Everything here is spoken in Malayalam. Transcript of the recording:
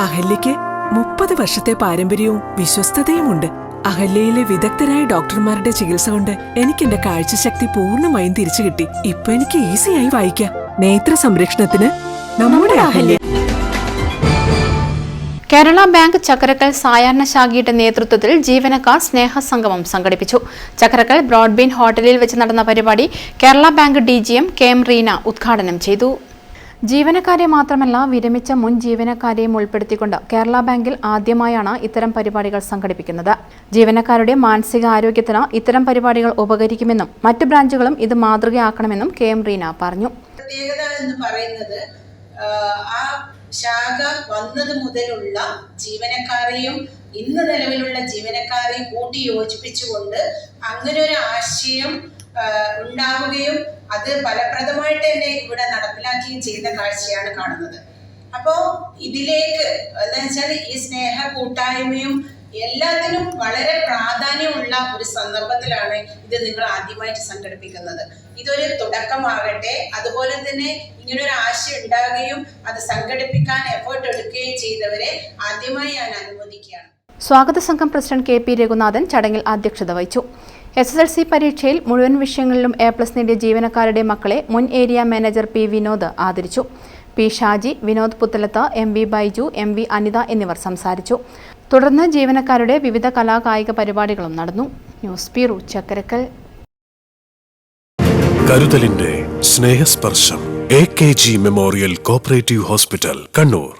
അഹല്യയ്ക്ക് മുപ്പത് വർഷത്തെ പാരമ്പര്യവും വിശ്വസ്തതയുമുണ്ട്. അഹല്യയിലെ വിദഗ്ധരായ ഡോക്ടർമാരുടെ ചികിത്സ കൊണ്ട് എനിക്ക് എന്റെ കാഴ്ചശക്തി പൂർണമായും തിരിച്ചു കിട്ടി. ഇപ്പൊ എനിക്ക് ഈസിയായി വായിക്കാം. നേത്ര സംരക്ഷണത്തിന് നമ്മുടെ അഹല്യ. കേരള ബാങ്ക് ചക്കരക്കൽ സായാഹ്ന ശാഖയുടെ നേതൃത്വത്തിൽ ജീവനക്കാർ സ്നേഹസംഗമം സംഘടിപ്പിച്ചു. ചക്കരക്കൽ ബ്രോഡ്ബീൻ ഹോട്ടലിൽ വെച്ച് നടന്ന പരിപാടി Kerala bank D G M K M Reena ഉദ്ഘാടനം ചെയ്തു. ജീവനക്കാരെ മാത്രമല്ല വിരമിച്ച മുൻ ജീവനക്കാരെയും ഉൾപ്പെടുത്തിക്കൊണ്ട് കേരള ബാങ്കിൽ ആദ്യമായാണ് ഇത്തരം പരിപാടികൾ സംഘടിപ്പിക്കുന്നത്. ജീവനക്കാരുടെ മാനസിക ആരോഗ്യത്തിന് ഇത്തരം പരിപാടികൾ ഉപകരിക്കുമെന്നും മറ്റ് ബ്രാഞ്ചുകളും ഇത് മാതൃകയാക്കണമെന്നും കെ എം റീന പറഞ്ഞു. പ്രത്യേകത എന്ന് പറയുന്നത് ആ ശാഖ വന്നത് മുതലുള്ള ജീവനക്കാരെയും ഇന്ന് നിലവിലുള്ള ജീവനക്കാരെയും കൂട്ടി യോജിപ്പിച്ചുകൊണ്ട് അങ്ങനെ ഒരു ആശയം ഉണ്ടാവുകയും അത് ഫലപ്രദമായിട്ട് തന്നെ ഇവിടെ നടപ്പിലാക്കുകയും ചെയ്യുന്ന കാഴ്ചയാണ് കാണുന്നത്. അപ്പോ ഇതിലേക്ക് എന്താ വെച്ചാൽ ഈ സ്നേഹ കൂട്ടായ്മയും എല്ലാത്തിനും വളരെ പ്രാധാന്യമുള്ള ഒരു സന്ദർഭത്തിലാണ് ഇത് നിങ്ങൾ ആദ്യമായിട്ട് സംഘടിപ്പിക്കുന്നത്. ഇതൊരു തുടക്കമാകട്ടെ അതുപോലെ തന്നെ ഇങ്ങനെ ഒരു ആശയം ഉണ്ടാകുകയും അത് സംഘടിപ്പിക്കാൻ എഫേർട്ട് എടുക്കുകയും ചെയ്തവരെ ആദ്യമായി ഞാൻ അനുമോദിക്കുകയാണ് സ്വാഗത സംഘം പ്രസിഡന്റ് കെ പി രഘുനാഥൻ ചടങ്ങിൽ അധ്യക്ഷത വഹിച്ചു. എസ് എസ് എൽ സി പരീക്ഷയിൽ മുഴുവൻ വിഷയങ്ങളിലും എ പ്ലസ് നേടിയ ജീവനക്കാരുടെ മക്കളെ മുൻ ഏരിയ മാനേജർ പി വിനോദ് ആദരിച്ചു. P Shaji Vinod Puthalath M V Baiju M V Anitha എന്നിവർ സംസാരിച്ചു. തുടർന്ന് ജീവനക്കാരുടെ വിവിധ കലാകായിക പരിപാടികളും നടന്നു. News bureau Chakkarakkal. കരുതലിന്റെ Snehasparsham A K G memorial cooperative hospital Kannur.